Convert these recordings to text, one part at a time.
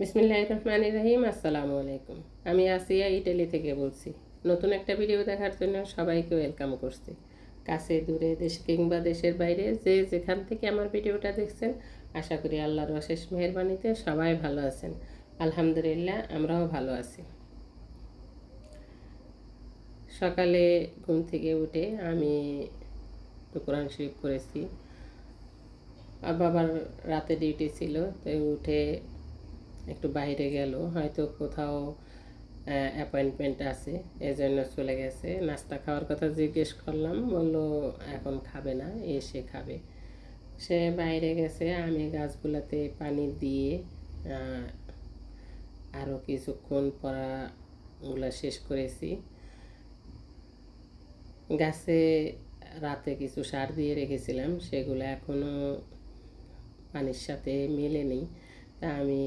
বিসমিল্লাহ রহিম, আসসালামু আলাইকুম। আমি আসিয়া ইটালি থেকে বলছি, নতুন একটা ভিডিও দেখার জন্য সবাইকে ওয়েলকাম করছি। কাছে, দূরে, দেশ কিংবা দেশের বাইরে যে যেখান থেকে আমার ভিডিওটা দেখছেন, আশা করি আল্লাহর অশেষ মেহরবানিতে সবাই ভালো আছেন। আলহামদুলিল্লাহ, আমরাও ভালো আছি। সকালে ঘুম থেকে উঠে আমি কোরআন শরীফ করেছি বাবার রাতে ডিউটি ছিল, তো উঠে একটু বাইরে গেল, হয়তো কোথাও অ্যাপয়েন্টমেন্ট আছে, এজন্য চলে গেছে। নাস্তা খাওয়ার কথা জিজ্ঞেস করলাম, বলল, এখন খাবে না, এসে খাবে। সে বাইরে গেছে, আমি গাছগুলোতে পানি দিয়ে আরও কিছুক্ষণ পড়াগুলো শেষ করেছি। গাছে রাতে কিছু সার দিয়ে রেখেছিলাম, সেগুলো এখনও পানির সাথে মেলেনি আমি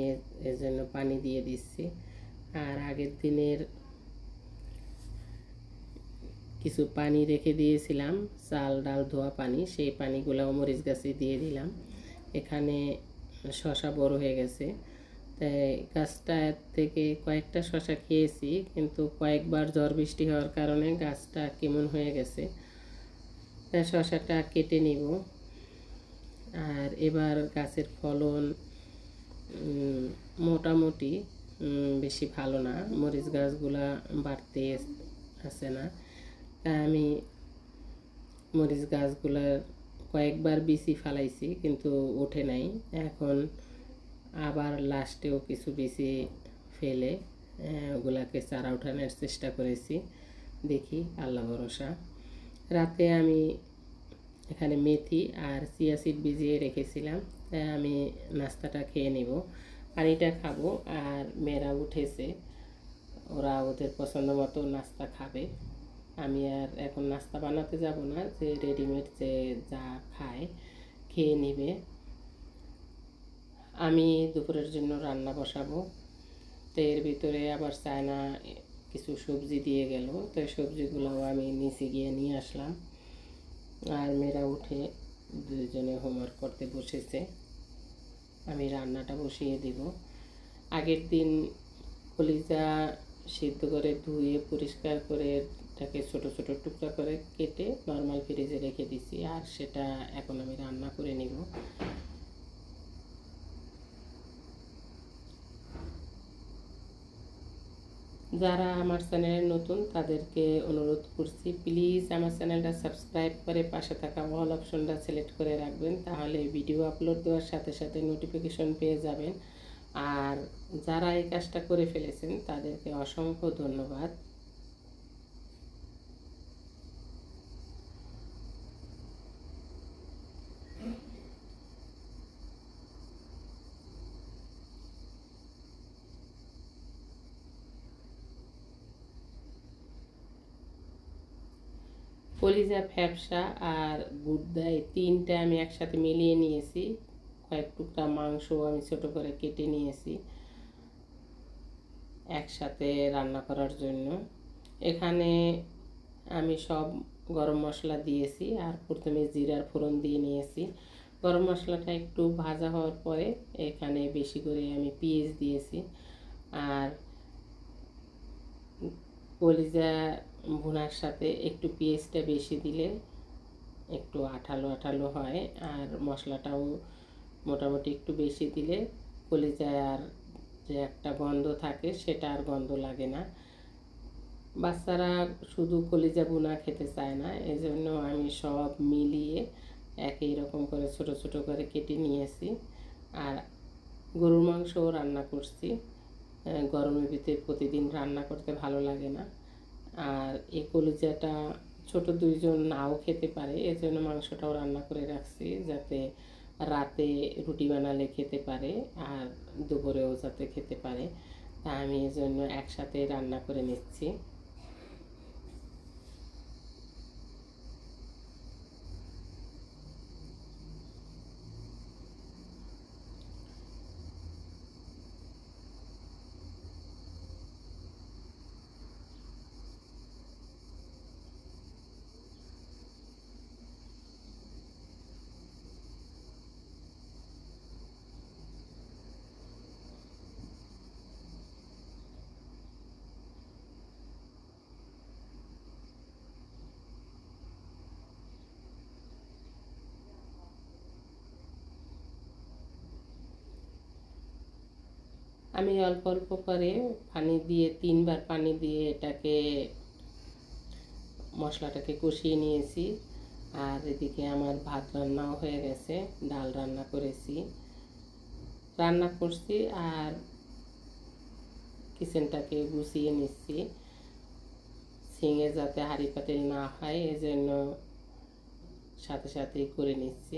এর জন্য পানি দিয়ে দিচ্ছি। আর আগের দিনের কিছু পানি রেখে দিয়েছিলাম, চাল, ডাল, ধোয়া পানি, সেই পানিগুলো মরিচ গাছে দিয়ে দিলাম। এখানে শশা বড় হয়ে গেছে। তাই গাছটা থেকে কয়েকটা শশা খেয়েছি, কিন্তু কয়েকবার ঝড় বৃষ্টি হওয়ার কারণে গাছটা কেমন হয়ে গেছে। তাই শশাটা কেটে নিব। আর এবার গাছের ফলন মোটামুটি বেশি ভালো না। মরিচ গাছগুলা বাড়তে আসে না। তাই আমি মরিচ গাছগুলার কয়েকবার বিচি ফালাইছি, কিন্তু ওঠে নাই। এখন আবার লাস্টেও কিছু বিচি ফেলে ওগুলাকে চারা উঠানোর চেষ্টা করেছি। দেখি, আল্লাহ ভরসা। রাতে আমি এখানে মেথি আর চিয়া সিড ভিজিয়ে রেখেছিলাম। আমি নাস্তাটা খেয়ে নেব। পানিটা খাব আর মেয়েরা উঠেছে। ওরা ওদের পছন্দ মতো নাস্তা খাবে। আমি আর এখন নাস্তা বানাতে যাব না, যে রেডিমেড যে যা খায় খেয়ে নিবে। আমি দুপুরের জন্য রান্না বসাবো। তো এর ভিতরে আবার চায়না কিছু সবজি দিয়ে গেল। তো সবজিগুলোও আমি নিচে গিয়ে নিয়ে আসলাম। আর মেয়েরা উঠে দুজনে হোমওয়ার্ক করতে বসেছে। আমি রান্নাটা বসিয়ে দিব। আগের দিন কলিজা সিদ্ধ করে ধুয়ে, পরিষ্কার করে তাকে ছোট ছোট টুকরা করে কেটে নর্মাল ফ্রিজে রেখে দিছি, আর সেটা এখন আমি রান্না করে নিব। যারা আমার চ্যানেলে নতুন, তাদেরকে অনুরোধ করছি প্লিজ আমার চ্যানেলটা সাবস্ক্রাইব করে পাশে থাকা অল অপশনটা সিলেক্ট করে রাখবেন, তাহলে ভিডিও আপলোড দেওয়ার সাথে সাথে নোটিফিকেশন পেয়ে যাবেন। আর যারা এই কাজটা করে ফেলেছেন, তাদেরকে অসংখ্য ধন্যবাদ। কলিজা ফ্যাপসা আর গুড়দা এই তিনটা আমি একসাথে মিলিয়ে নিয়েছি। কয়েক টুকরা মাংস আমি ছোট করে কেটে নিয়েছি একসাথে রান্না করার জন্য। এখানে আমি সব গরম মশলা দিয়েছি আর প্রথমে জিরার ফোড়ন দিয়ে নিয়েছি। গরম মশলাটা একটু ভাজা হওয়ার পরে এখানে বেশি করে আমি পেঁয়াজ দিয়েছি আর কলিজা ভুনার সাথে একটু পেঁয়াজটা বেশি দিলে একটু আঠালো আঠালো হয়, আর মশলাটাও মোটামুটি একটু বেশি দিলে কলিজায় আর যে একটা গন্ধ থাকে সেটা আর গন্ধ লাগে না। বাচ্চারা শুধু কলিজা বুনা খেতে চায় না এই জন্য আমি সব মিলিয়ে একই রকম করে ছোট ছোট করে কেটে নিয়েছি। আর গরুর মাংসও রান্না করছি গরমের ভিতরে প্রতিদিন রান্না করতে ভালো লাগে না। আর এই কলিজাটা ছোট দুইজন নাও খেতে পারে এজন্য মাংসটাও রান্না করে রাখছি যাতে রাতে রুটি বানালে খেতে পারে আর দুপুরেও যাতে খেতে পারে। তা আমি এজন্য একসাথে রান্না করে নিচ্ছি। আমি অল্প অল্প করে পানি দিয়ে, তিনবার পানি দিয়ে এটাকে, মশলাটাকে কষিয়ে নিয়েছি। আর এদিকে আমার ভাত রান্নাও হয়ে গেছে, ডাল রান্না করেছি। রান্না করছি আর কিচেনটাকে গুছিয়ে নিচ্ছি। সিঙে যাতে হাঁড়ি পাতিল না হয়, এজন্য সাথে সাথেই করে নিচ্ছি।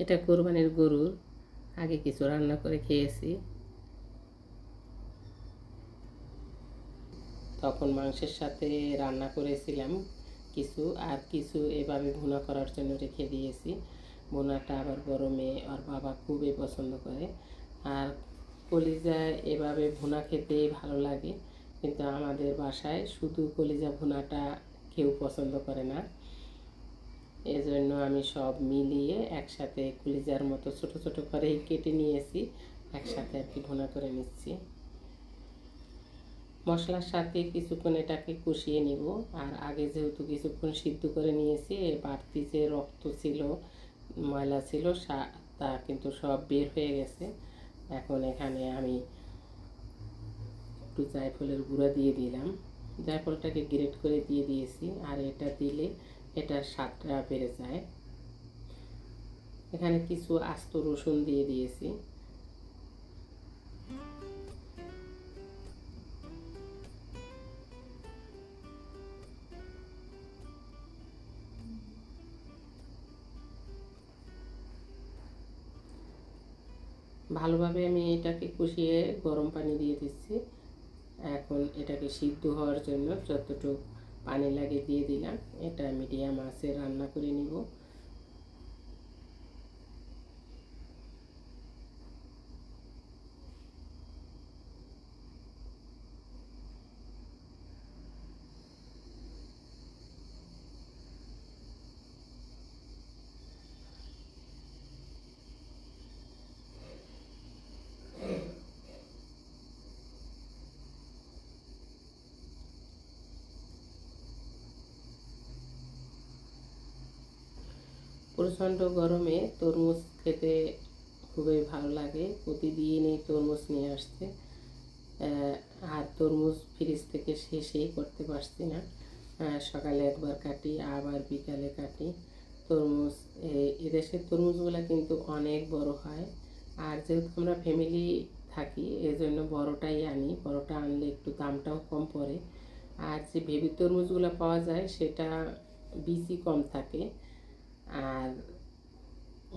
এটা কোরবানির গরুর আগে কিছু রান্না করে খেয়েছি। তখন মাংসের সাথে রান্না করেছিলাম কিছু, আর কিছু এভাবে ভুনা করার জন্য রেখে দিয়েছি। ভুনাটা আবার গরমে আর বাবা খুবই পছন্দ করে। আর কলিজা এভাবে ভুনা খেতেই ভালো লাগে, কিন্তু আমাদের বাসায় শুধু কলিজা ভুনাটা কেউ পছন্দ করে না। এজন্য আমি সব মিলিয়ে একসাথে কুলিজার মতো ছোট ছোট করে কেটে নিয়েছি, একসাথে আর কি ভুনা করে নিচ্ছি। মশলার সাথে কিছুক্ষণ এটাকে কষিয়ে নিব। আর আগে যেহেতু কিছুক্ষণ সিদ্ধ করে নিয়েছি বাড়তি যে রক্ত ছিল, ময়লা ছিল তা কিন্তু সব বের হয়ে গেছে। এখন এখানে আমি একটু জায়ফলের গুঁড়া দিয়ে দিলাম। জায়ফলটাকে গ্রেট করে দিয়ে দিয়েছি। আর এটা দিলে এটার স্বাদটা বেড়ে যায়। এখানে কিছু আস্ত রসুন দিয়ে দিয়েছি। ভালোভাবে আমি এটাকে কষিয়ে গরম পানি দিয়ে দিচ্ছি। এখন এটাকে সিদ্ধ হওয়ার জন্য যতটুকু পানি লাগে দিয়ে দিলাম। এটা মিডিয়াম আছে রান্না করে নিব। প্রচণ্ড গরমে তরমুজ খেতে খুবই ভালো লাগে। প্রতিদিনই তরমুজ নিয়ে আসছে আর তরমুজ ফ্রিজ থেকে শেষেই করতে পারছি না। সকালে একবার কাটি, আবার বিকালে কাটি। তরমুজ এদেশের তরমুজগুলো কিন্তু অনেক বড় হয়। আর যেহেতু আমরা ফ্যামিলি থাকি, এজন্য বড়টাই আনি। বড়টা আনলে একটু দামটাও কম পড়ে। আর যে বেবি তরমুজগুলো পাওয়া যায়, সেটা বিচি কম থাকে। আর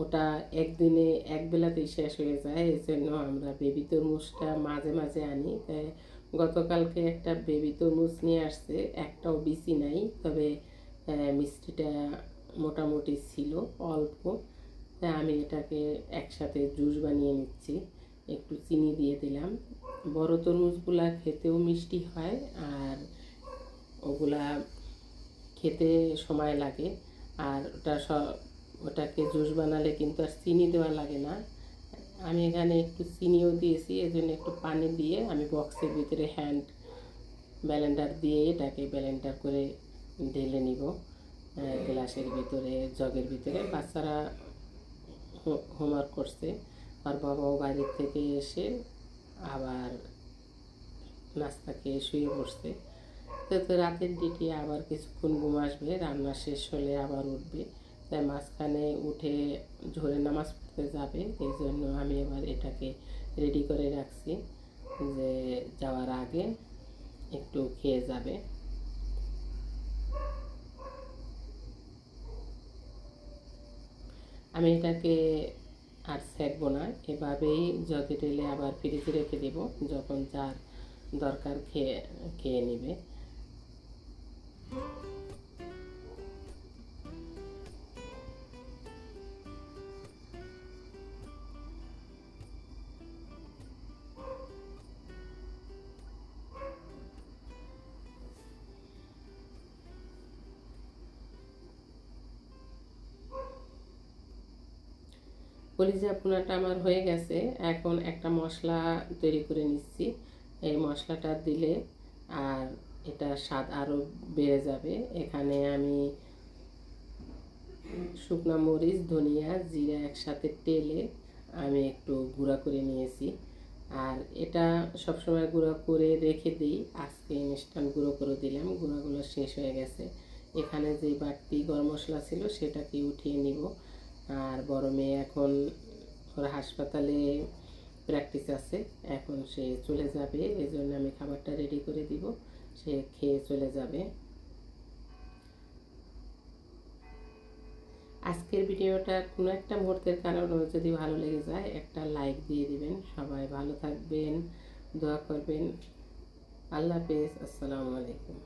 ওটা একদিনে এক বেলাতেই শেষ হয়ে যায় এই জন্য আমরা বেবি তরমুজটা মাঝে মাঝে আনি। তাই গতকালকে একটা বেবি তরমুজ নিয়ে আসছে, একটাও বিচি নাই, তবে মিষ্টিটা মোটামুটি ছিল, অল্প। তাই আমি এটাকে একসাথে জুস বানিয়ে নিচ্ছি, একটু চিনি দিয়ে দিলাম। বড় তরমুজগুলা খেতেও মিষ্টি হয়, আর ওগুলা খেতে সময় লাগে। আর ওটা সব, ওটাকে জুস বানালে কিন্তু আর চিনি দেওয়া লাগে না। আমি এখানে একটু চিনিও দিয়েছি, এজন্য একটু পানি দিয়ে আমি বক্সের ভিতরে হ্যান্ড ব্যালেন্ডার দিয়ে এটাকে ব্যালেন্ডার করে ঢেলে নিব গ্লাসের ভিতরে, জগের ভিতরে। বাচ্চারা হোমওয়ার্ক করছে, আর বাবাও বাড়ির থেকে এসে আবার নাস্তা খেয়ে শুয়ে পড়ছে। তো রাতের দিকে আবার কিছুক্ষণ ঘুম আসবে, রান্না শেষ হলে আবার উঠবে। তাই মাঝখানে উঠে ঝরে নামাজ পড়তে যাবে, এই জন্য আমি এবার এটাকে রেডি করে রাখছি যে যাওয়ার আগে একটু খেয়ে যাবে। আমি এটাকে আর সেকবো না, এভাবেই জগে টেলে আবার ফ্রিজে রেখে দেব, যখন যার দরকার খেয়ে খেয়ে নেবে। কলিজা পোনাটা আমার হয়ে গেছে, এখন একটা মশলা তৈরি করে নিচ্ছি। এই মশলাটা দিলে আর এটা স্বাদ আরও বেড়ে যাবে। এখানে আমি শুকনা মরিচ, ধনিয়া, জিরা একসাথে তেলে আমি একটু গুঁড়া করে নিয়েছি। আর এটা সবসময় গুঁড়া করে রেখে দিই। আজকে ইনস্ট্যান্ট গুঁড়ো করে দিলাম। গুঁড়োগুলো শেষ হয়ে গেছে। এখানে যে বাড়তি গরম মশলা ছিল সেটাকে উঠিয়ে নিব। আর বড় মেয়ে এখন ওর হাসপাতালে প্র্যাকটিস আছে। এখন সে চলে যাবে। এই জন্য আমি খাবারটা রেডি করে দিব। সে খেয়ে চলে যাবে। আজকের ভিডিওটা কোনো একটা মুহূর্তের কারণে যদি ভালো লেগে যায়, একটা লাইক দিয়ে দিবেন। সবাই ভালো থাকবেন, দোয়া করবেন। আল্লাহ হাফেজ, আসসালামু আলাইকুম।